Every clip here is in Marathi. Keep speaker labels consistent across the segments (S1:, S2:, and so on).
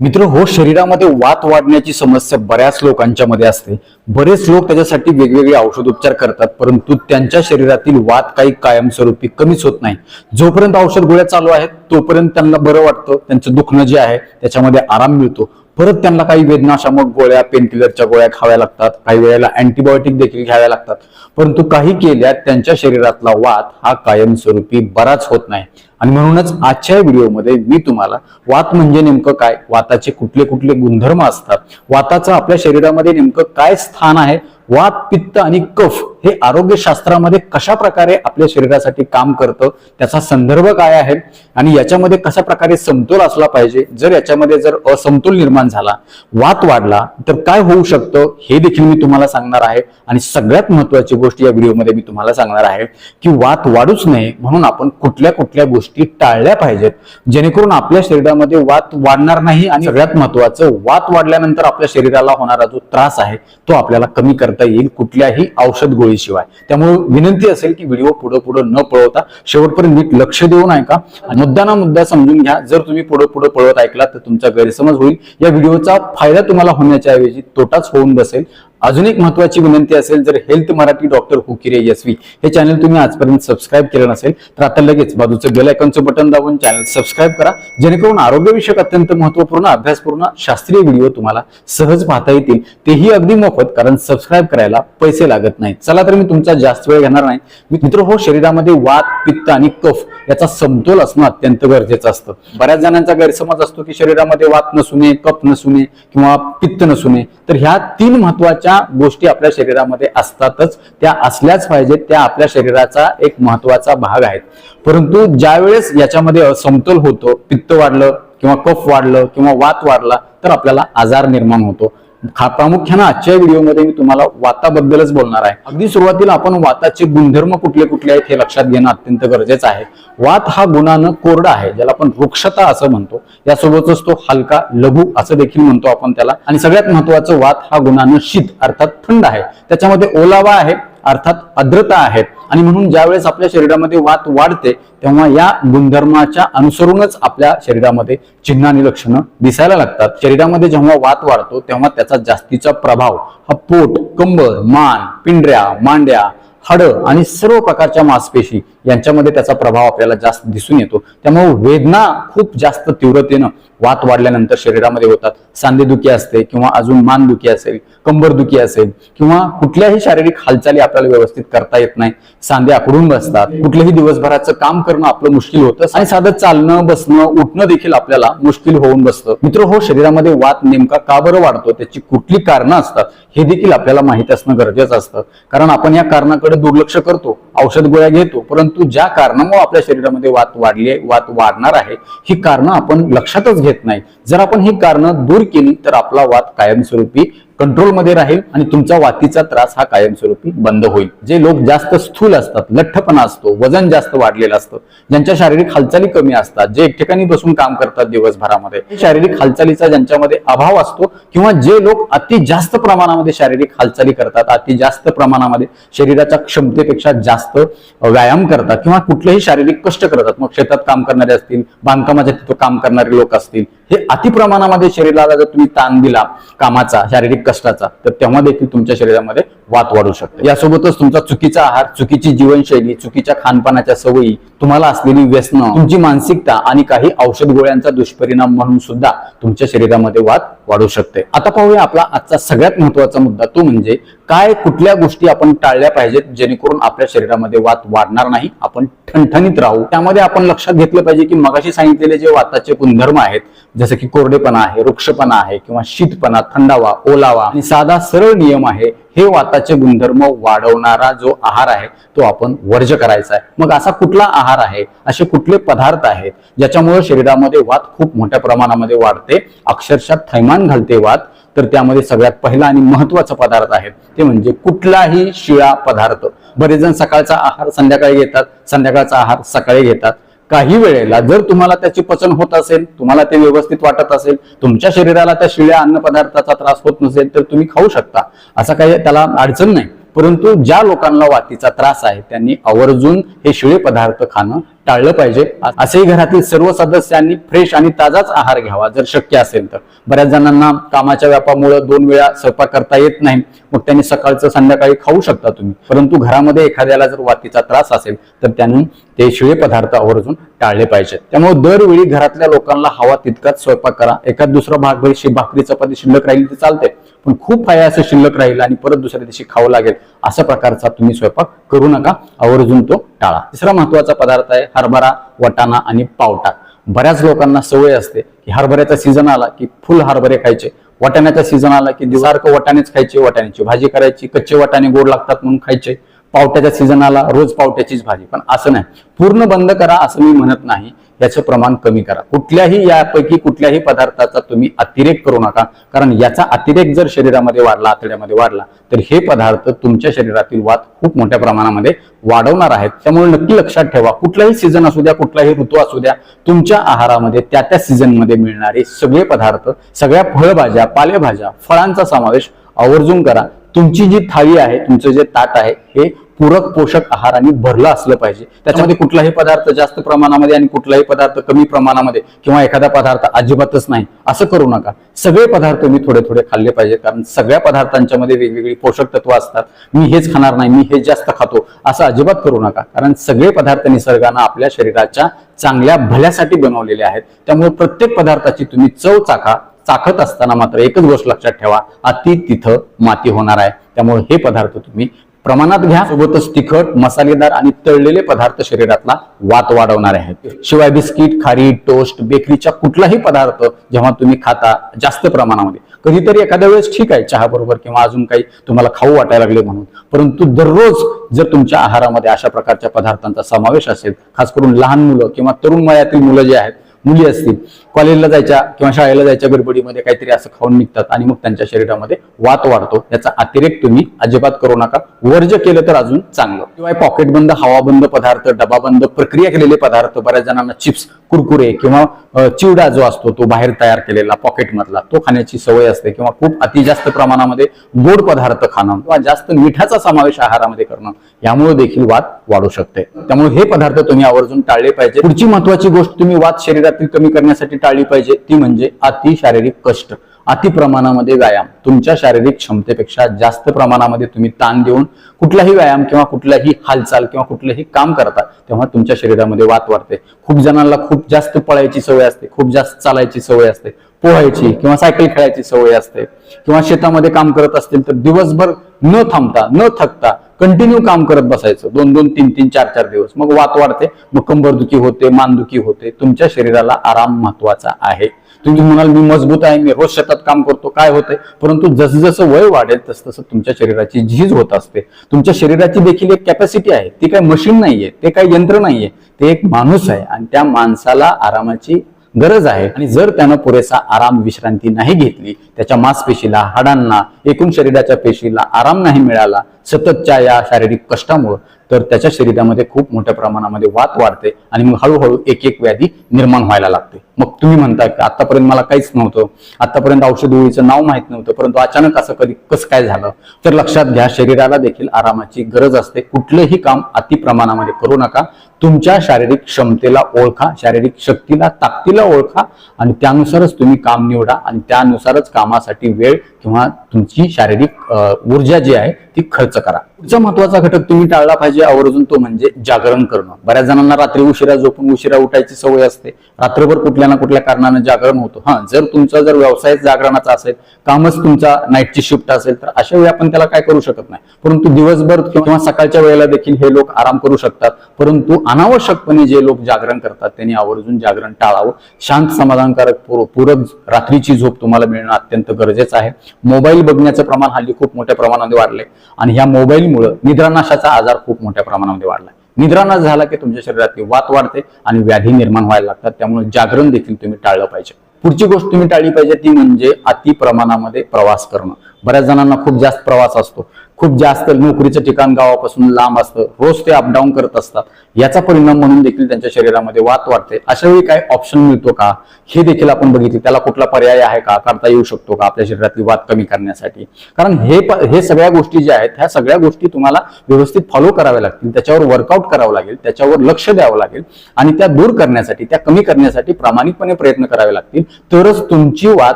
S1: मित्र हो शरीरामध्ये वात वाढण्याची समस्या बऱ्याच लोकांच्या मध्ये असते. बरेच लोक त्याच्यासाठी वेगवेगळे औषधोपचार करतात परंतु त्यांच्या शरीरातील वात काही कायमस्वरूपी कमीच होत नाही. जोपर्यंत औषध गोळ्या चालू आहेत तोपर्यंत त्यांना बरं वाटतं त्यांचं दुखणं जे आहे त्याच्यामध्ये आराम मिळतो. परत त्यांना काही वेदनाशामक गोळ्या पेनकिलरच्या गोळ्या खाव्या लागतात काही वेळेला अँटीबायोटिक देखील घ्याव्या लागतात. परंतु काही केल्या त्यांच्या शरीरातला वात हा कायमस्वरूपी बराच होत नाही. आणि म्हणूनच आजच्या व्हिडिओमध्ये मी तुम्हाला वात म्हणजे नेमकं काय? वाताचे कुठले कुठले गुणधर्म असतात? वाताचं आपल्या शरीरामध्ये नेमकं काय स्थान आहे? वात पित्त आणि कफ हे आरोग्यशास्त्रामध्ये कशा प्रकारे आपल्या शरीरासाठी काम करतं? त्याचा संदर्भ काय आहे? आणि याच्यामध्ये कशा प्रकारे समतोल असला पाहिजे? जर याच्यामध्ये जर असमतोल निर्माण झाला वात वाढला तर काय होऊ शकतं? हे देखील मी तुम्हाला सांगणार आहे. आणि सगळ्यात महत्वाची गोष्ट या व्हिडिओमध्ये मी तुम्हाला सांगणार आहे की वात वाढूच नये म्हणून आपण कुठल्या कुठल्या गोष्टी टाळल्या पाहिजेत. जेणेकरून आपल्या शरीरामध्ये वात वाढणार नाही आणि सगळ्यात महत्वाचं वात वाढल्यानंतर आपल्या शरीराला होणारा जो त्रास आहे तो आपल्याला कमी करता येईल कुठल्याही औषध गोळीशिवाय. त्यामुळे विनंती असेल की व्हिडिओ पुढे पुढे न पळवता शेवटपर्यंत नीट लक्ष देऊन ऐका. आणि मुद्दा ना मुद्दा समजून घ्या. जर तुम्ही पुढे पुढे पळवत ऐकला तर तुमचा गैरसमज होईल. या व्हिडिओचा फायदा तुम्हाला होण्याच्या ऐवजी तोटाच होऊन बसेल. अजून एक महत्वाची विनंती असेल जर हेल्थ मराठी डॉक्टर हुकिरे यशवी हे चॅनल तुम्ही आजपर्यंत सबस्क्राईब केलं नसेल तर आता लगेच बाजूचं बेल आयकॉनचं बटन दाबून चॅनल सबस्क्राईब करा जेणेकरून आरोग्यविषयक अत्यंत महत्त्वपूर्ण अभ्यासपूर्ण शास्त्रीय व्हिडिओ तुम्हाला सहज पाहता येतील. तेही अगदी मोफत कारण सबस्क्राईब करायला पैसे लागत नाहीत. चला तर मी तुमचा जास्त वेळ घेणार नाही. मित्र हो शरीरामध्ये वात पित्त आणि कफ याचा समतोल असणं अत्यंत गरजेचं असतं. बऱ्याच जणांचा गैरसमज असतो की शरीरामध्ये वात नसू नये कफ नसू नये किंवा पित्त नसू नये. तर ह्या तीन महत्त्वाच्या गोष्टी आपल्या शरीरामध्ये असतातच त्या असल्याच पाहिजेत त्या आपल्या शरीराचा एक महत्त्वाचा भाग आहेत. परंतु ज्यावेळेस याच्यामध्ये असमतोल होतो पित्त वाढलं किंवा कफ वाढलं किंवा वात वाढला तर आपल्याला आजार निर्माण होतो. प्रामुख्यानं आजच्या व्हिडिओमध्ये मी तुम्हाला वाताबद्दलच बोलणार आहे. अगदी सुरुवातीला आपण वाताचे गुणधर्म कुठले कुठले आहेत हे लक्षात घेणं अत्यंत गरजेचं आहे. वात हा गुणानं कोरडा आहे ज्याला आपण वृक्षता असं म्हणतो. यासोबतच तो हलका लघु असं देखील म्हणतो आपण त्याला. आणि सगळ्यात महत्वाचं वात हा गुणानं शीत अर्थात थंड आहे. त्याच्यामध्ये ओलावा आहे अर्थात आर्द्रता आहेत. आणि म्हणून ज्यावेळेस आपल्या शरीरामध्ये वात वाढते तेव्हा या गुणधर्माच्या अनुसरूनच आपल्या शरीरामध्ये चिन्ह आणि लक्षणं दिसायला लागतात. शरीरामध्ये जेव्हा वात वाढतो तेव्हा त्याचा जास्तीचा प्रभाव हा पोट कंबर मान पिंढऱ्या मांड्या हाडं आणि सर्व प्रकारच्या मांसपेशी यांच्यामध्ये त्याचा प्रभाव आपल्याला जास्त दिसून येतो. त्यामुळे वेदना खूप जास्त तीव्रतेनं वात वाढल्यानंतर शरीरामध्ये होतात. सांधेदुखी असते किंवा अजून मानदुखी असेल कंबरदुखी असेल किंवा कुठल्याही शारीरिक हालचाली आपल्याला व्यवस्थित करता येत नाही. सांधे आकडून बसतात. कुठल्याही दिवसभराचं काम करणं आपलं मुश्किल होतं आणि साधं चालणं बसणं उठणं देखील आपल्याला मुश्किल होऊन बसतं. मित्र हो शरीरामध्ये वात नेमका का बरं वाढतो त्याची कुठली कारणं असतात हे देखील आपल्याला माहीत असणं गरजेचं असतं. कारण आपण या कारणाकडे दुर्लक्ष करतो औषध गोळ्या घेतो परंतु ज्या कारणामुळे आपल्या शरीरामध्ये वात वाढली आहे वात वाढणार आहे ही कारणं आपण लक्षातच घेत नाही. जर आपण ही कारणं दूर केली तर आपला वाद कायमस्वरूपी कंट्रोलमध्ये राहील आणि तुमचा वातीचा त्रास हा कायमस्वरूपी बंद होईल. जे लोक जास्त स्थूल असतात लठ्ठपणा असतो वजन जास्त वाढलेलं असतं ज्यांच्या शारीरिक हालचाली कमी असतात जे एक ठिकाणी बसून काम करतात दिवसभरामध्ये शारीरिक हालचालीचा ज्यांच्यामध्ये अभाव असतो किंवा जे लोक अति जास्त प्रमाणामध्ये शारीरिक हालचाली करतात अति जास्त प्रमाणामध्ये शरीराच्या क्षमतेपेक्षा जास्त व्यायाम करतात किंवा कुठलेही शारीरिक कष्ट करतात. मग शेतात काम करणारे असतील बांधकामाच्या तिथं काम करणारे लोक असतील हे अति प्रमाणामध्ये शरीराला जर तुम्ही ताण दिला कामाचा शारीरिक कष्टाचा तर तेव्हा देखील तुमच्या शरीरामध्ये वात वाढू शकते. यासोबतच तुमचा चुकीचा आहार चुकीची जीवनशैली चुकीच्या खानपानाच्या सवयी तुम्हाला असलेली व्यसन तुमची मानसिकता आणि काही औषध गोळ्यांचा दुष्परिणाम म्हणून सुद्धा तुमच्या शरीरामध्ये वाद वाढू शकते. आता पाहूया आपला आजचा सगळ्यात महत्त्वाचा मुद्दा तो म्हणजे काय कुठल्या गोष्टी आपण टाळल्या पाहिजेत जेणेकरून आपल्या शरीरामध्ये वात वाढणार नाही? आपण ठणठणीत राहू. त्यामध्ये आपण लक्षात घेतलं पाहिजे की मगाशी सांगितलेले जे वाताचे गुणधर्म आहेत जसं की कोरडेपणा आहे वृक्षपणा आहे किंवा शीतपणा थंडावा ओलावा आणि साधा सरळ नियम आहे हे वाताचे गुणधर्म वाढवणारा जो आहार आहे तो आपण वर्ज करायचा आहे. मग असा कुठला आहार आहे? असे कुठले पदार्थ आहेत? ज्याच्यामुळे शरीरामध्ये वात खूप मोठ्या प्रमाणामध्ये वाढते अक्षरशः थैमान घालते वात तर त्यामध्ये सगळ्यात पहिला आणि महत्त्वाचा पदार्थ आहे ते म्हणजे कुठलाही शिळा पदार्थ. बरेच जण सकाळचा आहार संध्याकाळी घेतात संध्याकाळचा आहार सकाळी घेतात. काही वेळेला जर तुम्हाला त्याचे पचन होत असेल तुम्हाला ते व्यवस्थित वाटत असेल तुमच्या शरीराला त्या शिळ्या अन्न पदार्थाचा त्रास होत नसेल तर तुम्ही खाऊ शकता. असा काही त्याला अडचण नाही. परंतु ज्या लोकांना वातीचा त्रास आहे त्यांनी आवर्जून हे शिळे पदार्थ खाणं टाळलं पाहिजे. असेही घरातील सर्व सदस्यांनी फ्रेश आणि ताजाच आहार घ्यावा जर शक्य असेल तर. बऱ्याच जणांना कामाच्या व्यापामुळे दोन वेळा स्वयंपाक करता येत नाही. मग त्यांनी सकाळचं संध्याकाळी खाऊ शकता तुम्ही. परंतु घरामध्ये एखाद्याला जर वातीचा त्रास असेल तर त्यांनी ते शिळे पदार्थ आवर्जून टाळले पाहिजेत त्यामुळे दरवेळी घरातल्या लोकांना हवा तितकाच स्वयंपाक करा. एखाद दुसरा भाग शे भाकरी चपाती शिल्लक राहील ते चालते पण खूप पाया असं शिल्लक राहील आणि परत दुसऱ्या दिवशी खावं लागेल अशा प्रकारचा तुम्ही स्वयंपाक करू नका. आवर्जून तो टाळा. तिसरा महत्त्वाचा पदार्थ आहे हरभरा वटाणा आणि पावटा. बऱ्याच लोकांना सवय असते की हरभऱ्याचा सीझन आला की फुल हरभरे खायचे. वाटाण्याचा सीझन आला की दिवसारखं वाटाणेच खायचे वाटाण्याची भाजी करायची. कच्चे वाटाणे गोड लागतात म्हणून खायचे. पावट्याच्या सीझन आला रोज पावट्याचीच भाजी. पण असं नाही. पूर्ण बंद करा असं मी म्हणत नाही. याचं प्रमाण कमी करा. कुठल्याही यापैकी कुठल्याही पदार्थाचा तुम्ही अतिरेक करू नका. कारण याचा अतिरेक जर शरीरामध्ये वाढला आतड्यामध्ये वाढला तर हे पदार्थ तुमच्या शरीरातील वाद खूप मोठ्या प्रमाणामध्ये वाढवणार आहेत. त्यामुळे नक्की लक्षात ठेवा कुठलाही सीझन असू द्या कुठलाही ऋतू असू द्या तुमच्या आहारामध्ये त्या त्या सीझनमध्ये मिळणारे सगळे पदार्थ सगळ्या फळभाज्या पालेभाज्या फळांचा समावेश आवर्जून करा. तुमची जी थाळी आहे तुमचं जे ताट आहे हे पूरक पोषक आहाराने भरलं असलं पाहिजे. त्याच्यामध्ये कुठलाही पदार्थ जास्त प्रमाणामध्ये आणि कुठलाही पदार्थ कमी प्रमाणामध्ये किंवा एखादा पदार्थ अजिबातच नाही असं करू नका. सगळे पदार्थ मी थोडे थोडे खाल्ले पाहिजे कारण सगळ्या पदार्थांच्या मध्ये वेगवेगळी पोषक तत्व असतात. मी हेच खाणार नाही मी हे जास्त खातो असं अजिबात करू नका. कारण सगळे पदार्थ निसर्गानं आपल्या शरीराच्या चांगल्या भल्यासाठी बनवलेले आहेत. त्यामुळे प्रत्येक पदार्थाची तुम्ही चव चाखा चाखत असताना मात्र एकच गोष्ट लक्षात ठेवा अति तिथं माती होणार आहे. त्यामुळे हे पदार्थ तुम्ही प्रमाणात घ्या. सोबतच तिखट मसालेदार आणि तळलेले पदार्थ शरीरातला वात वाढवणार आहेत. शिवाय बिस्किट खारी टोस्ट बेकरीचा कुठलाही पदार्थ जेव्हा तुम्ही खाता जास्त प्रमाणामध्ये. कधीतरी एखाद्या वेळेस ठीक आहे चहा बरोबर किंवा अजून काही तुम्हाला खाऊ वाटायला लागले म्हणून. परंतु दररोज जर तुमच्या आहारामध्ये अशा प्रकारच्या पदार्थांचा समावेश असेल खास करून लहान मुलं किंवा तरुण वयातील मुलं जे आहेत मुली असतील कॉलेजला जायच्या किंवा शाळेला जायच्या गडबडीमध्ये काहीतरी असं खाऊन निघतात आणि मग त्यांच्या शरीरामध्ये वात वाढतो. याचा अतिरेक तुम्ही अजिबात करू नका. वर्ज केलं तर अजून चांगलं. शिवाय पॉकेटबंद हवाबंद पदार्थ डबाबंद प्रक्रिया केलेले पदार्थ बऱ्याच जणांना चिप्स कुरकुरे किंवा चिवडा जो असतो तो बाहेर तयार केलेला पॉकेट मधला तो खाण्याची सवय असते किंवा खूप अति जास्त प्रमाणामध्ये गोड पदार्थ खाणं किंवा जास्त मिठाचा समावेश आहारामध्ये करणं यामुळे देखील वाद वाढू शकते. त्यामुळे हे पदार्थ तुम्ही आवर्जून टाळले पाहिजे. पुढची महत्वाची गोष्ट तुम्ही वात शरीरातील कमी करण्यासाठी टाळली पाहिजे. ती म्हणजे अति शारीरिक कष्ट. अति प्रमाणामध्ये व्यायाम. तुमच्या शारीरिक क्षमतेपेक्षा जास्त प्रमाणामध्ये तुम्ही ताण देऊन कुठलाही व्यायाम किंवा कुठलाही हालचाल किंवा कुठलंही काम करता तेव्हा तुमच्या शरीरामध्ये वात वाढते. खूप जणांना खूप जास्त पळायची सवय असते. खूप जास्त चालायची सवय असते. पोहायची किंवा सायकल खेळायची सवय असते. किंवा शेतामध्ये काम करत असतील तर दिवसभर न थांबता न थकता कंटिन्यू काम करत बसायचं. दोन दोन तीन तीन चार चार दिवस. मग वात वाढते मग कंबरदुखी होते मानदुखी होते. तुमच्या शरीराला आराम महत्त्वाचा आहे. तुम्ही म्हणाल मी मजबूत आहे मी रोज शेतात काम करतो. काय होतंय? परंतु जसजसं वय वाढेल तस तसं तुमच्या शरीराची झीज होत असते. तुमच्या शरीराची देखील एक कॅपॅसिटी आहे. ती काय मशीन नाहीये ते काही यंत्र नाहीये. ते एक माणूस आहे आणि त्या माणसाला आरामाची गरज आहे. आणि जर त्यानं पुरेसा आराम विश्रांती नाही घेतली त्याच्या मांसपेशीला हाडांना एकूण शरीराच्या पेशीला आराम नाही मिळाला सततच्या या शारीरिक कष्टामुळं तर त्याच्या शरीरामध्ये खूप मोठ्या प्रमाणामध्ये वात वाढते आणि मग हळूहळू एक एक व्याधी निर्माण व्हायला लागते. मग तुम्ही म्हणता की आतापर्यंत मला काहीच नव्हतं. आतापर्यंत औषध गोळीचं नाव माहीत नव्हतं परंतु अचानक असं कधी कसं काय झालं? तर लक्षात घ्या शरीराला देखील आरामाची गरज असते. कुठलंही काम अति प्रमाणामध्ये करू नका. तुमच्या शारीरिक क्षमतेला ओळखा शारीरिक शक्तीला ताकदीला ओळखा आणि त्यानुसारच तुम्ही काम निवडा आणि त्यानुसारच कामासाठी वेळ किंवा तुमची शारीरिक ऊर्जा जी आहे ती खर्च करा. पुढचा महत्त्वाचा घटक तुम्ही टाळला पाहिजे आवर्जून तो म्हणजे जागरण करणं. बऱ्याच जणांना रात्री उशिरा झोपून उशिरा उठायची सवय असते. रात्रभर कुठल्या ना कुठल्या कारणानं जागरण होतो. हा जर तुमचा जर व्यवसाय जागरणाचा असेल कामच तुमचा नाईटची शिफ्ट असेल तर अशा वेळी आपण त्याला काय करू शकत नाही. परंतु दिवसभर किंवा सकाळच्या वेळेला देखील हे लोक आराम करू शकतात. परंतु अनावश्यकपणे जे लोक जागरण करतात त्यांनी आवर्जून जागरण टाळावं. शांत समाधानकारक पूरक रात्रीची झोप तुम्हाला मिळणं अत्यंत गरजेचं आहे. मोबाईल बघण्याचं प्रमाण हल्ली खूप मोठ्या प्रमाणामध्ये वाढलंय. आणि ह्या मोबाईलमुळं निद्रानाशाचा आजार खूप मोठ्या प्रमाणामध्ये वाढलाय. निद्रानाश झाला की तुमच्या शरीरातली वात वाढते आणि व्याधी निर्माण व्हायला लागतात. त्यामुळे जागरण देखील तुम्ही टाळलं पाहिजे. पुढची गोष्ट तुम्ही टाळली पाहिजे ती म्हणजे अति प्रमाणामध्ये प्रवास करणं. बऱ्याच जणांना खूप जास्त प्रवास असतो. खूप जास्त नोकरीचं ठिकाण गावापासून लांब असतं रोज ते अपडाऊन करत असतात. याचा परिणाम म्हणून देखील त्यांच्या शरीरामध्ये वात वाढते. अशा वेळी काय ऑप्शन मिळतो का? हे देखील आपण बघितले. त्याला कुठला पर्याय आहे का? काढता येऊ शकतो का आपल्या शरीरातली वात कमी करण्यासाठी? कारण हे हे सगळ्या गोष्टी ज्या आहेत ह्या सगळ्या गोष्टी तुम्हाला व्यवस्थित फॉलो कराव्या लागतील. त्याच्यावर वर्कआउट करावं लागेल. त्याच्यावर लक्ष द्यावं लागेल. आणि त्या दूर करण्यासाठी त्या कमी करण्यासाठी प्रामाणिकपणे प्रयत्न करावे लागतील. तरच तुमची वात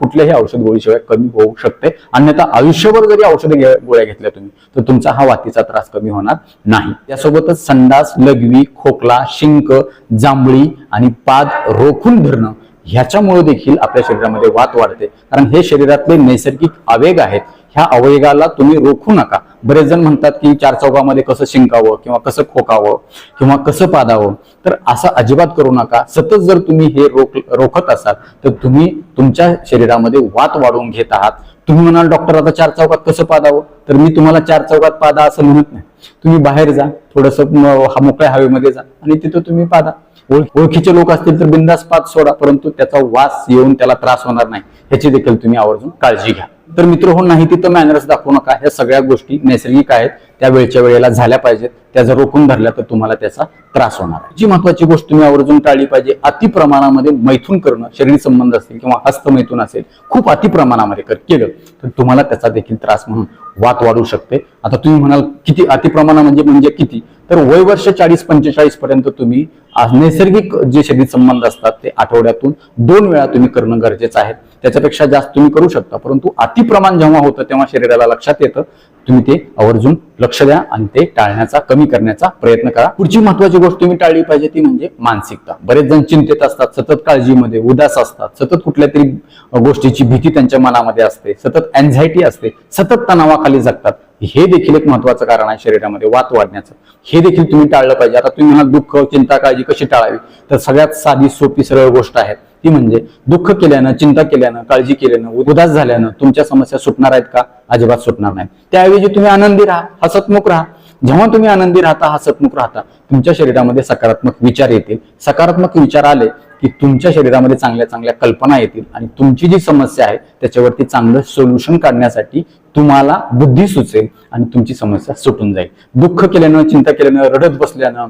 S1: कुठल्याही औषध गोळीशिवाय कमी होऊ शकते. अन्यथा आयुष्यभर जरी औषध गोळ्या घेतल्या तुम्ही तर तुमचा हा वातीचा त्रास कमी होणार नाही. त्यासोबतच संडास लघवी खोकला शिंक जांभळी आणि पाद रोखून धरणं ह्याच्यामुळे देखील आपल्या शरीरामध्ये वात वाढते. कारण हे शरीरातले नैसर्गिक आवेग आहेत. ह्या अवयगाला तुम्ही रोखू नका. बरेच जण म्हणतात की चार चौकामध्ये कसं शिंकावं किंवा कसं खोकावं किंवा कसं पादावं तर असं अजिबात करू नका. सतत जर तुम्ही हे रोख रोखत असाल तर तुम्ही तुमच्या शरीरामध्ये वात वाढवून घेत आहात. तुम्ही म्हणाल डॉक्टर आता चार चौकात कसं पादावं? तर मी तुम्हाला चार चौकात पादा असं म्हणत नाही. तुम्ही बाहेर जा थोडस मोकळ्या हवेमध्ये जा आणि तिथं तुम्ही पादा. ओळख- ओळखीचे लोक असतील तर बिंदास पाद सोडा परंतु त्याचा वास येऊन त्याला त्रास होणार नाही. ह्याची देखील तुम्ही आवर्जून काळजी घ्या. तर मित्र हो नाही तिथं मॅनर्स दाखवू नका. ह्या सगळ्या गोष्टी नैसर्गिक आहेत. त्या वेळच्या वेळेला झाल्या पाहिजेत. त्या जर रोखून धरल्या तर तुम्हाला त्याचा त्रास होणार आहे. जी महत्वाची गोष्ट तुम्ही आवर्जून टाळली पाहिजे अति प्रमाणामध्ये मैथून करणं शरीर संबंध असतील किंवा हस्तमैथून असेल खूप अतिप्रमाणामध्ये केलं तर तुम्हाला त्याचा देखील त्रास म्हणून वात वाढू शकते. आता तुम्ही म्हणाल किती अतिप्रमाणा म्हणजे म्हणजे किती? तर वय वर्ष चाळीस पंचेचाळीस पर्यंत तुम्ही नैसर्गिक जे शरीर संबंध असतात ते आठवड्यातून दोन वेळा तुम्ही करणं गरजेचं आहे. त्याच्यापेक्षा जास्त तुम्ही करू शकता परंतु अतिप्रमाण जेव्हा होतं तेव्हा शरीराला लक्षात येतं तुम्ही ते आवर्जून लक्ष द्या आणि ते टाळण्याचा कमी करण्याचा प्रयत्न करा. पुढची महत्वाची गोष्ट तुम्ही टाळली पाहिजे ती म्हणजे मानसिकता. बरेच जण चिंतेत असतात सतत काळजीमध्ये उदास असतात सतत कुठल्या तरी गोष्टीची भीती त्यांच्या मनामध्ये असते सतत अँझायटी असते सतत तणावाखाली जगतात. हे देखील एक महत्वाचं कारण आहे शरीरामध्ये वात वाढण्याचं. हे देखील तुम्ही टाळलं पाहिजे. आता तुम्ही म्हणाल दुःख चिंता काळजी कशी टाळावी? तर सगळ्यात साधी सोपी सरळ गोष्ट आहे. ती म्हणजे दुःख केल्यानं चिंता केल्यानं काळजी केल्यानं उदास झाल्यानं तुमच्या समस्या सुटणार आहेत का? अजिबात सुटणार नाही. त्याऐवजी तुम्ही आनंदी राहा हसतमुख राहा. जेव्हा तुम्ही आनंदी राहता हसतमुख राहता तुमच्या शरीरामध्ये सकारात्मक विचार येतील. सकारात्मक विचार आले की तुमच्या शरीरामध्ये चांगल्या चांगल्या कल्पना येतील आणि तुमची जी समस्या आहे त्याच्यावरती चांगलं सोल्युशन काढण्यासाठी तुम्हाला बुद्धी सुचेल आणि तुमची समस्या सुटून जाईल. दुःख केल्यानं चिंता केल्यानं रडत बसल्यानं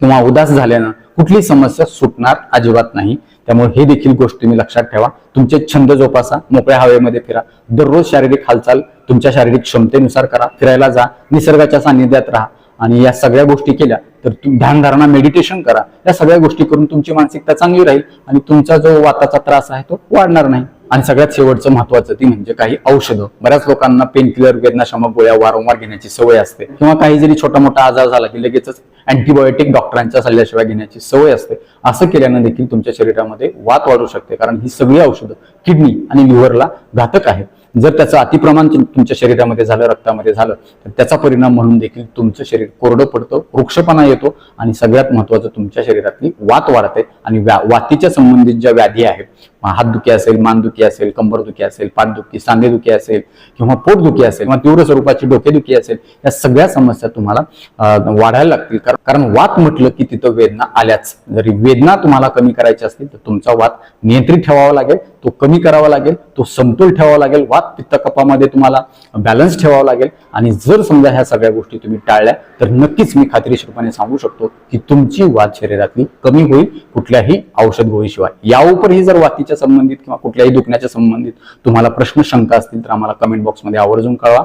S1: किंवा उदास झाल्यानं कुठली समस्या सुटणार अजिबात नाही. त्यामुळे हे देखील गोष्ट तुम्ही लक्षात ठेवा. तुमचे छंद जोपासा मोकळ्या हवेमध्ये फिरा. दररोज शारीरिक हालचाल तुमच्या शारीरिक क्षमतेनुसार करा. फिरायला जा निसर्गाच्या सानिध्यात राहा. आणि या सगळ्या गोष्टी केल्या तर तुम्ही ध्यानधारणा मेडिटेशन करा. या सगळ्या गोष्टी करून तुमची मानसिकता चांगली राहील आणि तुमचा जो वाताचा त्रास आहे तो वाढणार नाही. आणि सगळ्यात शेवटचं महत्वाचं ती म्हणजे काही औषधं. बऱ्याच लोकांना पेनकिलर वेदनाशामक गोळ्या वारंवार घेण्याची सवय असते. किंवा काही जरी छोटा मोठा आजार झाला की लगेचच अँटीबायोटिक डॉक्टरांच्या सल्ल्याशिवाय घेण्याची सवय असते. असं केल्यानं देखील तुमच्या शरीरामध्ये वात वाढू शकते. कारण ही सगळी औषधं किडनी आणि लिव्हरला घातक आहेत. जर त्याचं अतिप्रमाण तुमच्या शरीरामध्ये झालं रक्तामध्ये झालं तर त्याचा परिणाम म्हणून देखील तुमचं शरीर कोरडं पडतं वृक्षपणा येतो आणि सगळ्यात महत्वाचं तुमच्या शरीरातली वात वाढते आणि व्या- वातीच्या संबंधित ज्या व्याधी आहेत हातदुखी असेल मानदुखी असेल कंबरदुखी असेल पाठदुखी सांधेदुखी असेल किंवा पोटदुखी असेल किंवा तीव्र स्वरूपाची डोकेदुखी असेल या सगळ्या समस्या तुम्हाला वाढायला लागतील. कारण कारण वात म्हटलं की तिथं वेदना आल्याच. जरी वेदना तुम्हाला कमी करायची असतील तर तुमचा वात नियंत्रित ठेवावा लागेल. तो कमी करावा लागेल तो समतोल ठेवावा लागेल वात पित्त कपामध्ये तुम्हाला बॅलन्स ठेवावा लागेल. आणि जर समजा ह्या सगळ्या गोष्टी तुम्ही टाळल्या तर नक्कीच मी खात्रीशीरपणे सांगू शकतो की तुमची वात शरीरातली कमी होईल कुठल्याही औषध गोळीशिवाय. या जर वातीच्या संबंधित किंवा कुठल्याही दुखण्याच्या संबंधित तुम्हाला प्रश्न शंका असतील तर आम्हाला कमेंट बॉक्समध्ये आवर्जून कळवा.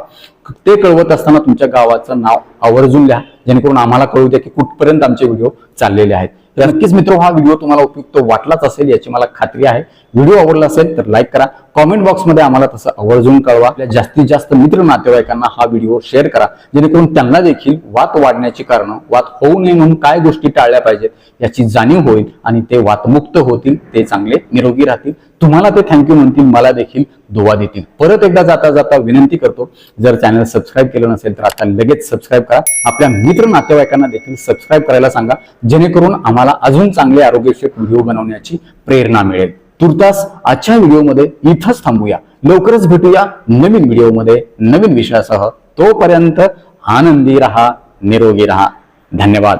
S1: ते कळवत असताना तुमच्या गावाचं नाव आवर्जून लिहा. जेणेकरून आम्हाला कळू द्या की कुठपर्यंत आमचे व्हिडिओ चाललेले आहेत. तर नक्कीच मित्र हा व्हिडिओ तुम्हाला उपयुक्त वाटलाच असेल याची मला खात्री आहे. व्हिडिओ आवडला असेल तर लाईक करा. कॉमेंट बॉक्समध्ये आम्हाला तसं आवर्जून कळवा. आपल्या जास्तीत जास्त मित्र नातेवाईकांना हा व्हिडिओ शेअर करा. जेणेकरून त्यांना देखील वात वाढण्याची कारणं वात होऊ नये म्हणून काय गोष्टी टाळल्या पाहिजेत याची जाणीव होईल आणि ते वातमुक्त होतील ते चांगले निरोगी राहतील. तुम्हाला ते थँक्यू म्हणतील मला देखील दुवा देतील. परत एकदा जाता जाता विनंती करतो जर चॅनल सबस्क्राईब केलं नसेल तर आता लगेच सबस्क्राईब करा. आपल्या मित्र नातेवाईकांना देखील सबस्क्राईब करायला सांगा जेणेकरून आम्हाला अजून चांगले आरोग्यविषयक व्हिडिओ बनवण्याची प्रेरणा मिळेल. तुर्तास आजच्या व्हिडिओमध्ये इथंच थांबूया. लवकरच भेटूया नवीन व्हिडिओमध्ये नवीन विषयासह. तोपर्यंत आनंदी रहा निरोगी रहा. धन्यवाद.